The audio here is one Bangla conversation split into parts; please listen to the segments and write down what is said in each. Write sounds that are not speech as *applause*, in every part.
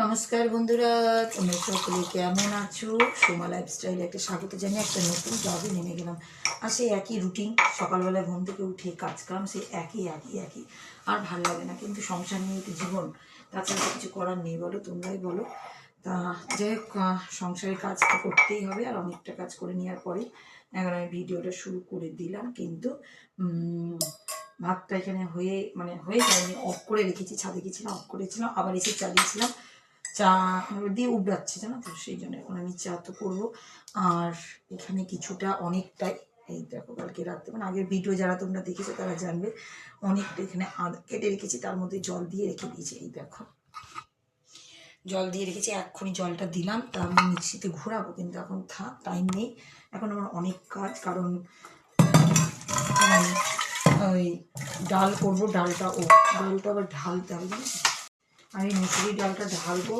নমস্কার বন্ধুরা, তোমরা সকলে কেমন আছো? সোমা লাইফস্টাইল একটা স্বাগত জানি একটা নতুন জবে নেমে গেলাম। আর সেই একই রুটিন সকালবেলা ঘুম থেকে উঠে কাজ কাম, সেই একই একই একই। আর ভালো লাগে না কিন্তু সংসার নিয়ে তো জীবন। তাছাড়া কিছু করার নেই বলো, তোমরাই বলো। তা যাই হোক সংসারের কাজ তো করতেই হবে, আর অনেকটা কাজ করে নেওয়ার পরে এখন আমি ভিডিওটা শুরু করে দিলাম। কিন্তু ভাতটা এখানে হয়ে মানে হয়ে যায়নি অফ করে রেখেছি, ছাদে গেছিলাম অফ করেছিলাম, আবার এসে চালিয়েছিলাম। চা দিয়ে উবড়াচ্ছে, জানো তো? সেই জন্য এখন আমি চা তো করব। আর এখানে কিছুটা অনেকটাই এই দেখো কালকে রাত্রে মানে আগের ভিডিও যারা তোমরা দেখেছ তারা জানবে, অনেকটা এখানে আদা কেটে রেখেছি, তার মধ্যে জল দিয়ে রেখে দিয়েছি, এই দেখো। জল দিয়ে রেখেছি, এক্ষুনি জলটা দিলাম তা আমি মিক্সিতে ঘোরাবো, কিন্তু এখন থাক টাইম নেই। এখন আমার অনেক কাজ, কারণ ওই ডাল করব, ডালটা ও, ডালটা আবার ঢালতে হবে? আমি মুসুরি ডালটা ঢালবো।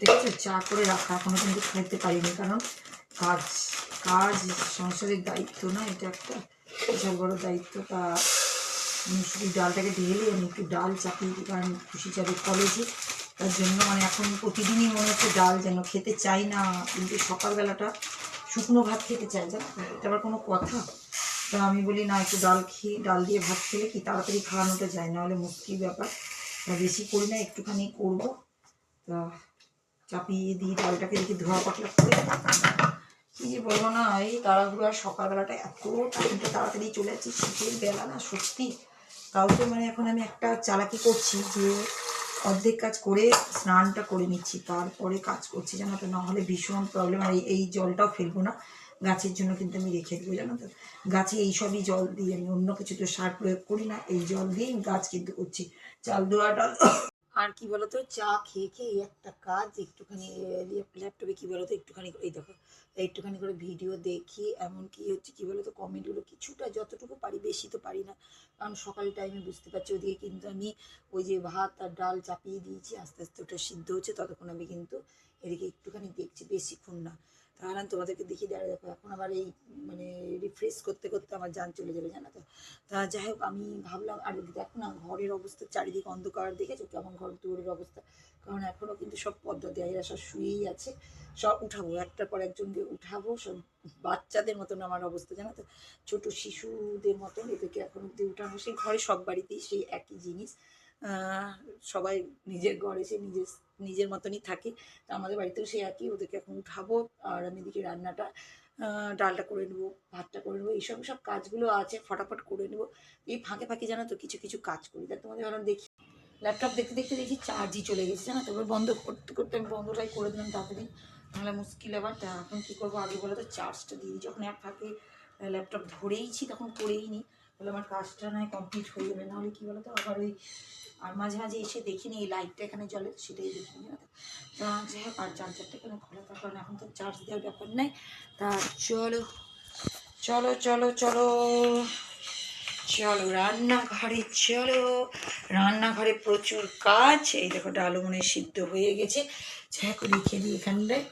দেখেছ, চা করে রাখা, এখনও কিন্তু খেতে পারিনি, কারণ কাজ কাজ সংসারের দায়িত্ব না, এটা একটা বিশাল বড় দায়িত্ব। তা মুসুরি ডালটাকে ঢেলে আমি একটু ডাল চাপিয়ে কারণ খুশি যাবে কলেজে। তার জন্য মানে এখন প্রতিদিনই মনে হচ্ছে ডাল যেন খেতে চাই না কিন্তু সকালবেলাটা শুকনো ভাত খেতে চাই, জানো? এটা আবার কোনো কথা? তা আমি বলি, না, একটু ডাল খেয়ে, ডাল দিয়ে ভাত খেলে কি তাড়াতাড়ি খাওয়ানোটা যায়? নাহলে মুশকিল ব্যাপার? তা বেশি করি না, একটুখানি করব। তা চাপিয়ে দিই ডালটাকে দেখি ধোয়া পাতলা করে কি যে বলব না, এই তাড়াহুড়ো আর সকালবেলাটা এত টাইমটা তাড়াতাড়ি চলে যাচ্ছে, শীতের বেলা না সত্যি। কাউকে মানে এখন আমি একটা চালাকি করছি যে অর্ধেক কাজ করে স্নানটা করে নিচ্ছি, তারপরে কাজ করছি জানো তো নাহলে ভীষণ প্রবলেম আর এই জলটাও ফেলব না। গাছের জন্য কিন্তু আমি রেখে দেবো, জানো তো? গাছে এই সবই জল দিই আমি অন্য কিছু তো সার প্রয়োগ করি না, এই জল দিয়েই গাছ কিন্তু করছি। চাল ডাল আর কি বলতো, চা খেয়ে খেয়ে এই একটা কাজ একটুখানি ল্যাপটপে কি বলতো, একটুখানি এই দেখো, একটুখানি করে ভিডিও দেখি এমন কি হচ্ছে কি বলতো কমেন্টগুলো কিছুটা যতটুকু পারি, বেশি তো পারি না। কারণ সকাল টাইমে বুঝতে পারছি, ওদিকে কিন্তু আমি ওই যে ভাত আর ডাল চাপিয়ে দিয়েছি, আস্তে আস্তে ওটা সিদ্ধ হচ্ছে, ততক্ষণ আমি কিন্তু এদিকে একটুখানি দেখছি, বেশিক্ষণ না। তাহলে আমি তোমাদেরকে দেখিয়ে দাঁড়িয়ে দেখো, এখন আবার এই মানে রিফ্রেশ করতে করতে আমার যান চলে যাবে, জানো তো। তা যাই হোক, আমি ভাবলাম, আর দেখো না, ঘরের অবস্থা, চারিদিকে অন্ধকার, দেখেছ কেমন ঘর দুয়ারের অবস্থা? কারণ এখনও কিন্তু সব পদ্মা দেয় এরা সব শুয়েই আছে। সব উঠাবো, একটার পর একজনকে উঠাবো, সব বাচ্চাদের মতন আমার অবস্থা, জানো তো। ছোটো শিশুদের মতন এদেরকে এখন অব্দি উঠানো, সেই ঘরে সব বাড়িতেই সেই একই জিনিস। সবাই নিজের ঘরে, সে নিজের নিজের মতনই থাকে। তা আমাদের বাড়িতেও সেই একই, ওদেরকে এখন উঠাবো আর আমি এদিকে রান্নাটা ডালটা করে নেব, ভাতটা করে নেব, এইসব সব কাজগুলো আছে, ফটাফট করে নেব। এই ফাঁকে ফাঁকে জানো তো কিছু কিছু কাজ করি। তা তোমাদের এখন দেখি ল্যাপটপ দেখতে দেখতে দেখি চার্জই চলে গেছে, জানো তো? এবার বন্ধ করতে করতে আমি বন্ধটাই করে দিলাম তাড়াতাড়ি। তাহলে মুশকিল আবার তা এখন কী করব? আগে বলে তো চার্জটা দিয়ে। যখন এক ফাঁকে ল্যাপটপ ধরেইছি, তখন করেই নি। বলে আমার কাজটা নয় কমপ্লিট হয়ে যাবে। নাহলে কী বলো তো আবার ওই, আর মাঝে মাঝে এসে দেখিনি এই লাইটটা এখানে জ্বলে সেটাই দেখিনি তা? যাই হোক, আর চার্জারটা এখানে খোলা? থাকার কারণে এখন তো চার্জ দেওয়ার ব্যাপার নেই। তা চলো চলো চলো চলো চলো রান্নাঘরে চলো। রান্নাঘরে প্রচুর কাজ। এই দেখো ডালও মনে সিদ্ধ হয়ে গেছে। ছ্যাঁক রেখে দিই এখানটায়।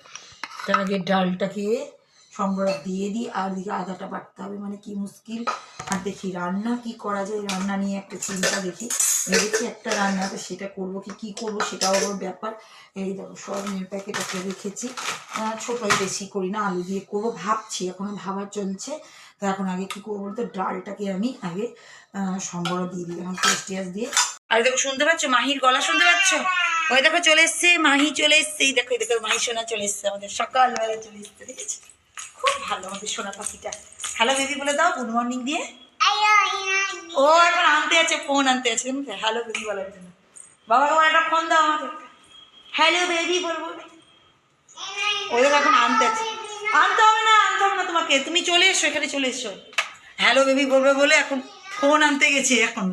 তার আগে ডালটাকে সম্বর দিয়ে দিই, আর দিকে আদাটা বাটতে হবে। মানে কি মুশকিল। আর দেখি রান্না কি করা যায়, রান্না নিয়ে একটা চিন্তা দেখি। ভেবেছি একটা রান্না তো সেটা করব কি কি করব সেটাও ওর ব্যাপার। এই দেখো সয়াবিনের প্যাকেট একটা রেখেছি। ছোটোই বেশি করি না, আলু দিয়ে করব। ভাবছি, এখনও ভাবা চলছে। তো এখন আগে কি করব বলতো, ডালটাকে আমি আগে সম্বর দিয়ে দিই, এখন টিয়াজ দিয়ে। আর দেখো, শুনতে পাচ্ছ? মাহির গলা শুনতে পাচ্ছ? ওই দেখো, চলে এসছে, মাহি চলে এসছে। দেখো দেখো, মাহি সোনা চলে এসছে আমাদের, সকালবেলা চলে এসছে, দেখেছি? খুব ভালো আমাদের সোনা পাখিটা। হ্যালো বেবি বলে দাও গুড মর্নিং দিয়ে। ও এখন আনতে আছে ফোন আনতে আছে। হ্যালো বেবি বলার জন্য। বাবা তোমার একটা ফোন দাও আমাকে। হ্যালো বেবি বলব ওদের এখন আনতে আছে। আনতে হবে না আনতে হবে না তোমাকে। তুমি চলে এসো এখানে চলে এসো। হ্যালো বেবি বলবে বলে এখন ফোন আনতে গেছে এখন।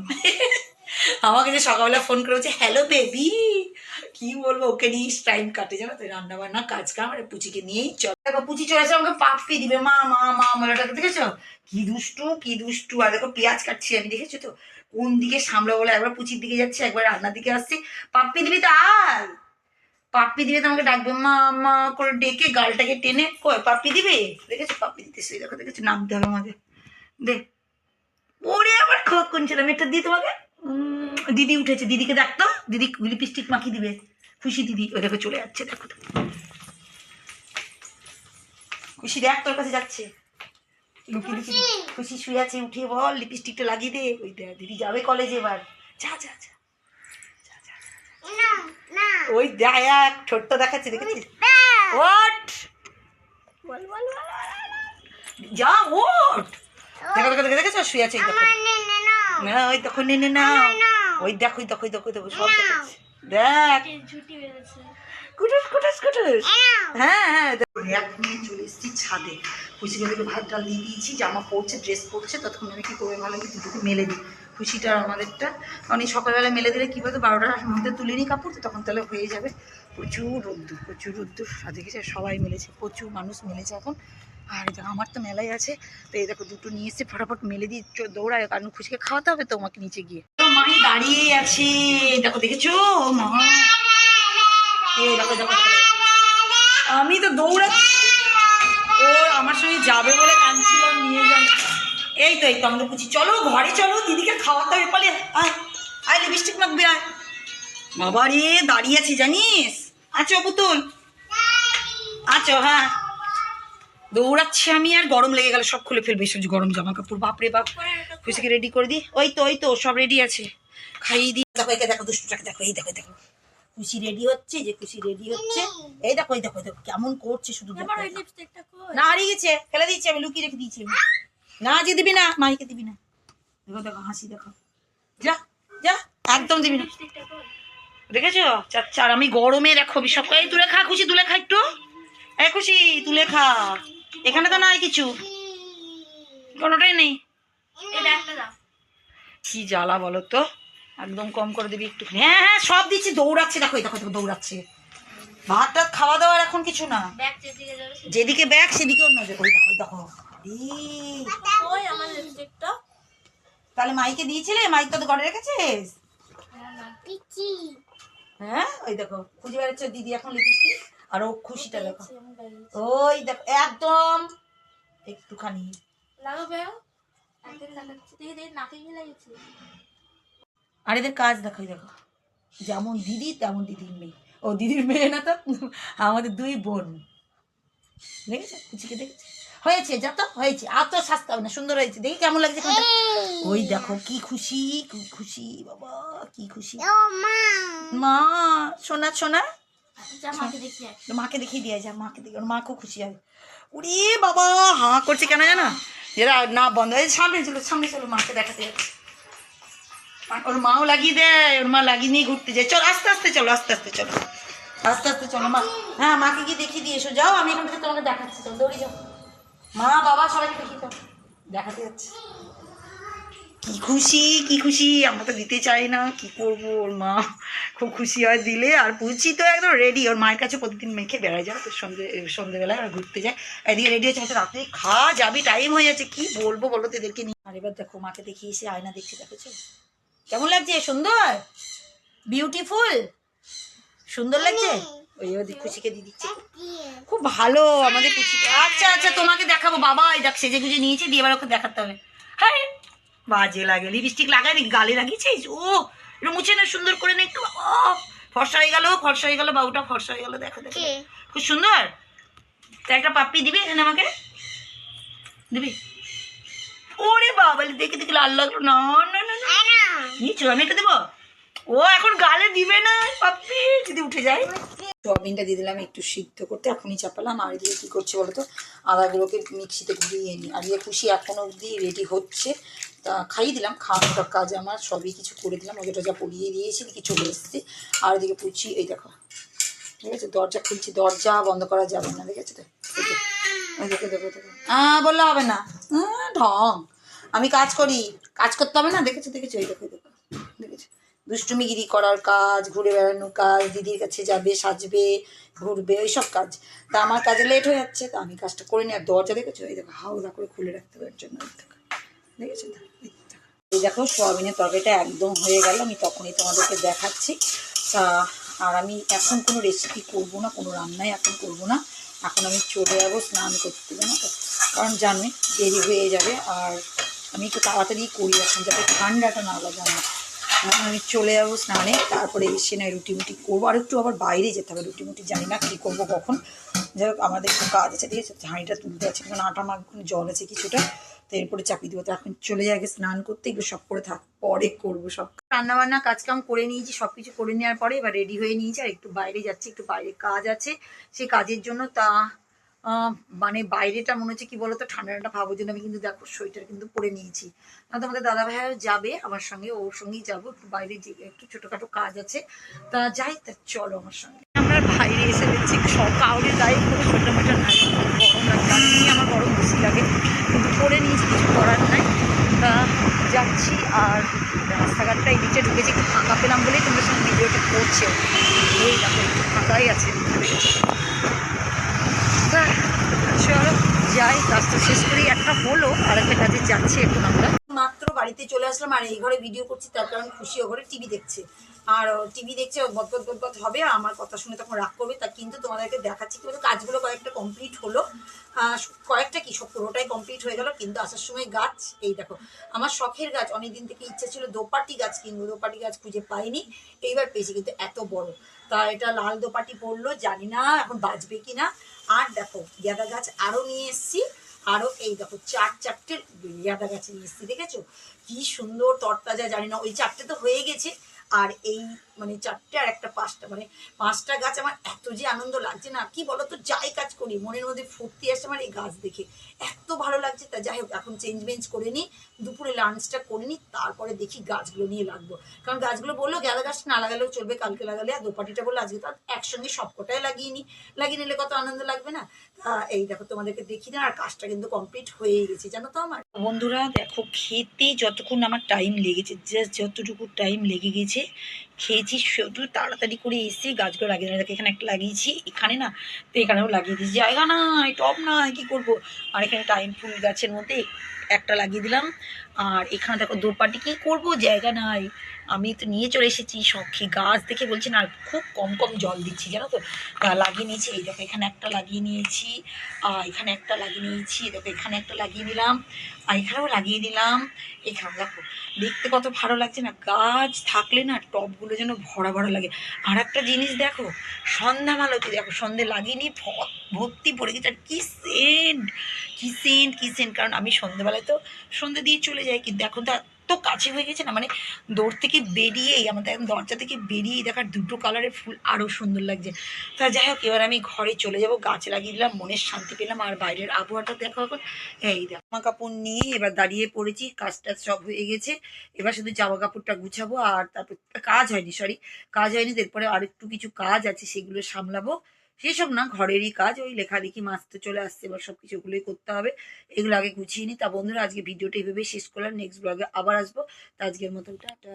*laughs* আমাকে যে সকালবেলা ফোন করে বলছে হ্যালো বেবি কি বলব, ওকে নিয়ে টাইম কাটে, জানো তো রান্না বান্না কাজ কাম আর পুচিকে নিয়েই চল। দেখো, পুচি চলে এসে আমাকে পাপ্পি দিবে। মা মা মা, মেলাটাকে দেখেছ? কি দুষ্টু কি দুষ্টু। আর দেখো, পেঁয়াজ কাটছি আমি, দেখেছ তো? কোন দিকে সামলা বলে একবার পুচির দিকে যাচ্ছে, একবার রান্নার দিকে আসছি। পাপ্পি দিবি তো আয়। পাপ্পি দিবে তো আমাকে ডাকবে, মা মা করে ডেকে গালটাকে টেনে কয় পাপ্পি দিবে? দেখেছ? পাপ্পি দিতে সেই দেখো, দেখেছ? নামতে হবে আমাকে। দে। ওরে, আবার খোকন ছিল আমি একটা দিই তোমাকে দিদি উঠেছে, দিদিকে ডাকতো দিদি লিপস্টিক মাখিয়ে দিবে। খুশি দিদি ওই দেখো চলে যাচ্ছে দেখো খুশি দেখ তোর কাছে যাচ্ছে। লুকিয়ে লুকিয়ে খুশি। শুয়ে আছে উঠে বল লিপস্টিকটা লাগিয়ে দে। ওই দেখ দিদি যাবে কলেজে এবার। যা যা যা। ওই দেখ ছোট্ট দেখাচ্ছে দেখেছিস? ওট যা ওট দেখো দেখো দেখো দেখেছ? শুয়ে আছে না ওই তখন নে নে না ওই দেখো ওই দেখো দেখো ওই দেখো সব দেখ। কুটুস কুটুস কুটুস। হ্যাঁ হ্যাঁ র্যাক নিয়ে চলে এসেছি ছাদে। খুশিকে দেখে ভাত ডাল দিয়ে দিয়েছি জামা পরছে ড্রেস পরছে ততক্ষণ আমি কি করে ভালো লাগে দুটোকে মেলে দিই। খুশিটা আমাদেরটা। কারণ এই সকালবেলা মেলে দিলে কী বলতো? বারোটার মধ্যে তুলে নিই কাপড় তো তখন তাহলে হয়ে যাবে। প্রচুর রোদ্দুর প্রচুর রোদ্দুর। আর দেখেছে সবাই মেলেছে প্রচুর মানুষ মেলেছে এখন। আর আমার তো মেলাই আছে। তো এই দেখো, দুটো নিয়ে এসে ফটাফট মেলে দিয়ে দৌড়ায়, কারণ খুশিকে খাওয়াতে হবে তোমাকে নিচে গিয়ে। মাই দাঁড়িয়ে আছে। দেখো, দেখেছ? মা। আমি তো দৌড়াচ্ছি। ও আমার সঙ্গে যাবে বলে কাঁদছিলাম নিয়ে যান এই তো এই তো আমরা বুঝি চলো, ঘরে চলো, দিদিকে খাওয়াতে হবে পালে আয় আয় লিপস্টিক মাখবে, আয়। বাবা রে, দাঁড়িয়ে আছি, জানিস? আছো, পুতুল? আছো হ্যাঁ। দৌড়াচ্ছি আমি আর গরম লেগে গেল সব খুলে ফেলবে সব গরম জামা কাপড় বাপরে বাপ। খুশিকে রেডি করে দি। ওই তো ওই তো সব রেডি আছে। খাইয়ে দি। দেখো একে দেখো দুষ্টুটাকে দেখো এই দেখো দেখো। খুশি রেডি হচ্ছে যে খুশি রেডি হচ্ছে। এই দেখো এই দেখো দেখো কেমন করছে শুধু না হারিয়ে গেছে। ফেলে দিচ্ছি আমি লুকিয়ে রেখে দিয়েছি না যে দিবি না মাইকে দিবি না। দেখো দেখো হাসি দেখো। যা যা একদম দিবি না। দেখেছ? চাচ্ছা আর আমি গরমে দেখো সব এই তুলে খা খুশি তুলে খা একটু। এই খুশি তুলে খা। এখানে তো নাই কিছু। কোনোটাই নেই। কি জ্বালা বলো তো? একদম কম করে দিবি একটু হ্যাঁ হ্যাঁ সব দিচ্ছি দৌড়াচ্ছে দেখো দেখো দেখো দৌড়াচ্ছে। ভাত টাত খাওয়া দাওয়ার এখন কিছু না। যেদিকে ব্যাগ সেদিকে নজর। ওই দেখো দেখো। তাহলে মাইকে দিয়েছিলে? মাইক তো ঘরে রেখেছিস? হ্যাঁ ওই দেখো খুঁজে বেড়াচ্ছে দিদি এখন লিপিস্টিক আর ও খুশিটা দেখো। ওই দেখো একদম। একটুখানি। আর এদের কাজ দেখো দেখো। যেমন দিদি তেমন দিদির মেয়ে। ও দিদির মেয়ে না তো? আমাদের দুই বোন। দেখেছ কুচিকে দেখেছ? হয়েছে যা তো হয়েছে। আর তো শাস্তে হবে না। সুন্দর হয়েছে। দেখি কেমন লাগছে ওই দেখো কি খুশি কি খুশি বাবা কি খুশি। মা সোনা সোনা। মাকে দেখিয়ে দিয়ে যা, মাকে দেখি মা খুব খুশি হবে উরে বাবা, হা করছে কেন জানো? এরা না বন্ধ হয়ে সামনে চলো সামনে চলো, মাকে দেখাতে যাচ্ছে। ওর মাও লাগিয়ে দেয়, ওর মা লাগিয়ে নিয়ে ঘুরতে যায়। চল, আস্তে আস্তে চলো, আস্তে আস্তে চলো। আস্তে আস্তে চলো, মা। হ্যাঁ মাকে গিয়ে দেখিয়ে দিয়ে এসো। যাও, আমি এখান থেকে তোমাকে দেখাচ্ছি। চল, দৌড়ে যাও। মা, বাবা, সবাইকে দেখিয়ে দাও। দেখাতে যাচ্ছে। কি খুশি কি খুশি? আমরা তো দিতে চাই না, কি করব? ওর মা খুব খুশি হয়, দিলে আর পুচি তো একদম রেডি ওর মায়ের কাছে প্রতিদিন মেখে বেড়ায় যায়, তো সন্ধে, সন্ধেবেলায় আর ঘুরতে যায়। এদিকে রেডি হচ্ছে আমাদের রাতে খা, যাবি টাইম হয়ে যাচ্ছে। কি বলব বলো তো এদেরকে নিয়ে? আর এবার দেখো, মাকে দেখিয়ে এসে আয়না দেখছে, দেখেছ? কেমন লাগছে? সুন্দর? বিউটিফুল সুন্দর লাগছে? ওই ওদের খুশিকে দিয়ে দিচ্ছে। খুব ভালো আমাদের কুচিটা আচ্ছা আচ্ছা তোমাকে দেখাবো। বাবা দেখ সেজে গুজে নিয়েছে, দিয়ে এবার ওকে দেখাতে হবে। হ্যাঁ বাজে লাগে লিপস্টিক লাগাই নি গালে লাগিয়েছিস? ও এটা মুছে না সুন্দর করে নে ফর্সা হয়ে গেল ফর্সা হয়ে গেল বাবুটা ফর্সা হয়ে গেল দেখো দেখো খুব সুন্দর? তা একটা পাপ্পি দিবি এখানে আমাকে? দিবি? ওরে বাবা দেখে দেখে লাল লাগল। না না না না। নিচু আমি এটা দেবো? ও এখন গালে দিবে না পাপ্পি যদি উঠে যায়। সোয়াবিনটা দিয়ে দিলাম একটু সিদ্ধ করতে। এখনই চাপালাম। আর এদিকে কী করছে বলো তো আদাগুলোকে মিক্সিতে ঘুরিয়ে নিই। আর এদিকে খুশি এখনও অবধি রেডি হচ্ছে। তা খাইয়ে দিলাম। খাওয়ানোটার কাজ আমার। সবই কিছু করে দিলাম। ওটা যা পরিয়ে দিয়েছি কি চলে এসেছি। আর এদিকে পুচি এই দেখো। ঠিক আছে? দরজা খুলছি। দরজা বন্ধ করা যাবে না দেখেছ তো দেখো দেখো দেখো। হ্যাঁ বললে হবে না। ঢং। আমি কাজ করি। কাজ করতে হবে না, দেখেছ দেখেছ? এই দেখো দেখো। দুষ্টুমিগিরি করার কাজ, ঘুরে বেড়ানোর কাজ, দিদির কাছে যাবে, সাজবে, ঘুরবে, ওইসব কাজ। তা আমার কাজে লেট হয়ে যাচ্ছে, তা আমি কাজটা করে নিই আর দরজা দেখেছ? এই দেখো হাওড়া করে খুলে রাখতে এর জন্য দেখেছ? এই দেখো। সোয়াবিনের তরকারিটা একদম হয়ে গেল, আমি তখনই তোমাদেরকে দেখাচ্ছি। তা, আর আমি এখন কোনো রেসিপি করব না, কোনো রান্নাই এখন করব না। এখন আমি চলে যাব, স্নান করতে জানো তো। কারণ জানোই, দেরি হয়ে যাবে, আর আমি একটু তাড়াতাড়ি করি এখন, যাতে ঠান্ডাটা না লাগে আমার। এখন আমি চলে যাব স্নানে, তারপরে এসে নয় রুটি মুটি করব। আর একটু আবার বাইরে যেতে হবে, রুটি মুটি জানি না কী করব কখন। যাই হোক, আমাদের একটু কাজ আছে, ঠিক আছে? হাঁড়িটা তুলতে আছে কারণ আটা মাখুন জল আছে কিছুটা। তো এরপরে চাপিয়ে দেবো। তো এখন চলে যাই আগে স্নান করতে এগুলো সব করে থাক, পরে করব সব। রান্নাবান্না, কাজকাম করে নিয়েছি সব কিছু করে নেওয়ার পরে এবার রেডি হয়ে নিয়েছি, আর একটু বাইরে যাচ্ছি, একটু বাইরে কাজ আছে। সেই কাজের জন্য তা মানে বাইরেটা মনে হচ্ছে কি বলতো? ঠান্ডা ঠান্ডা ভাবো জন্য আমি কিন্তু দেখো সোয়েটার কিন্তু পরে নিয়েছি। না তো আমাদের দাদা ভাইও যাবে, আমার সঙ্গে, ওর সঙ্গেই যাব। একটু বাইরে যে, একটু ছোটোখাটো কাজ আছে। তা যাই, তা চলো আমার সঙ্গে। আমরা বাইরে এসে দেখছি সব কাউরের গায়ে কোনো সোয়েটার মোটার নাই গরম লাগে। এমনি আমার গরম বেশি লাগে, কিন্তু পরে নিয়েছি, কিছু করার নাই। তা যাচ্ছি, আর রাস্তাঘাটটা এই দিকটা ঢুকেছি, একটু ফাঁকা পেলাম বলেই তোমাদের সঙ্গে ভিডিওটা করছে। এই দেখো, একটু ফাঁকাই আছে। যাই কাজটা শেষ করি একটা হলো আর একটা কাজে যাচ্ছি এখন আমরা। মাত্র বাড়িতে চলে আসলাম আর এই ঘরে ভিডিও করছি, তার কারণ খুশি ও ঘরে টিভি দেখছে। আর টিভি দেখছে বদবদ বদবদ হবে আমার কথা শুনে তখন রাগ করবে। তা কিন্তু তোমাদেরকে দেখাচ্ছি কি বলতো, কাজগুলো কয়েকটা কমপ্লিট হলো। কয়েকটা কি, সব পুরোটাই কমপ্লিট হয়ে গেল, কিন্তু আসার সময় গাছ, এই দেখো, আমার শখের গাছ, অনেকদিন থেকে ইচ্ছা ছিল দোপাটি গাছ কিনবো, দোপাটি গাছ খুঁজে পাইনি, এইবার পেয়েছি, কিন্তু এত বড়। তা এটা লাল দোপাটি পড়ল, জানি না এখন বাঁচবে কি না আর দেখো গাঁদা গাছ আরও নিয়ে এসছি আরও এই দেখো, চার চারটে গাঁদা গাছ নিয়ে এসছি, দেখেছ? কি সুন্দর তরতাজা, জানি না, ওই চারটে তো হয়ে গেছে। আর এই মানে চারটে আর একটা পাঁচটা। মানে পাঁচটা গাছ আমার এত যে আনন্দ লাগছে না, কি বলতো? যাই কাজ করি, মনের মধ্যে ফুর্তি আসছে আমার এই গাছ দেখে। এত ভালো লাগছে। তা যাই হোক, এখন চেঞ্জ বেঞ্জ করে নিই, দুপুরে লাঞ্চটা করে নিই, তারপরে দেখি গাছগুলো নিয়ে লাগবো। কারণ গাছগুলো বলল, গেলা গাছ না লাগালেও চলবে, কালকে লাগালে আর দোপাটিটা বলল, আজকে তো একসঙ্গে সবকটাই লাগিয়ে নিই। লাগিয়ে নিলে কত আনন্দ লাগবে না? তা এই দেখো, তোমাদেরকে দেখি না আর কাজটা কিন্তু কমপ্লিট হয়ে গেছে, জানো তো আমার? বন্ধুরা, দেখো, খেতে যতক্ষণ আমার টাইম লেগেছে জাস্ট যতটুকু টাইম লেগে গেছে, খেয়েছি শুধু তাড়াতাড়ি করে এসে গাছগুলো লাগিয়ে দেখো, এখানে একটা লাগিয়েছি, এখানে না, তো এখানেও লাগিয়ে দিয়েছি। জায়গা নাই, টব নাই, কি করব? আর এখানে টাইম ফুল গাছের মধ্যে। একটা লাগিয়ে দিলাম। আর এখানে দেখো দোপাটি কি করব? জায়গা নাই। আমি তো নিয়ে চলে এসেছি শখে গাছ দেখে বলছি, না, খুব কম কম জল দিচ্ছি, জানো তো? লাগিয়ে নিয়েছি। এই দেখো এখানে একটা লাগিয়ে নিয়েছি। আর এখানে একটা লাগিয়ে নিয়েছি। দেখো এখানে একটা লাগিয়ে নিলাম। আর এখানেও লাগিয়ে দিলাম। এখানে দেখো, দেখতে কত ভালো লাগছে না? গাছ থাকলে না টবগুলো যেন ভরা ভরা লাগে। আর একটা জিনিস দেখো, সন্ধ্যা মালতি, দেখো সন্ধে লাগিয়ে নিয়ে ভর্তি পড়ে গেছে। আর কি সেন্ট কি সেন্ট কি সেন্ট? কারণ আমি সন্ধ্যেবেলায় তো সন্ধ্যে দিয়ে চলে যায়, কিন্তু এখন তো এত কাছে হয়ে গেছে না। মানে দৌড় থেকে বেরিয়েই, আমাদের একদম দরজা থেকে বেরিয়েই দেখার দুটো কালারের ফুল আরও সুন্দর লাগছে। তা যাই হোক, এবার আমি ঘরে চলে যাব, গাছ লাগিয়ে দিলাম, মনের শান্তি পেলাম, আর বাইরের আবহাওয়াটা দেখো এখন। এই জামা কাপড় নিয়ে এবার দাঁড়িয়ে পড়েছি, কাজ টাজ সব হয়ে গেছে। এবার শুধু জামা কাপড়টা গুছাবো, আর তারপর, কাজ হয়নি সরি কাজ হয়নি এরপরে আর একটু কিছু কাজ আছে, সেগুলো সামলাবো। সেসব না, ঘরেরই কাজ, ওই লেখালেখি মাছ তো চলে আসছে, এবার সব কিছুগুলোই করতে হবে। এগুলো আগে গুছিয়ে নিই তা বন্ধুরা, আজকে ভিডিওটা এইভাবে শেষ করলাম। নেক্সট ব্লগে আবার আসব। তা আজকের মতন, টাটা।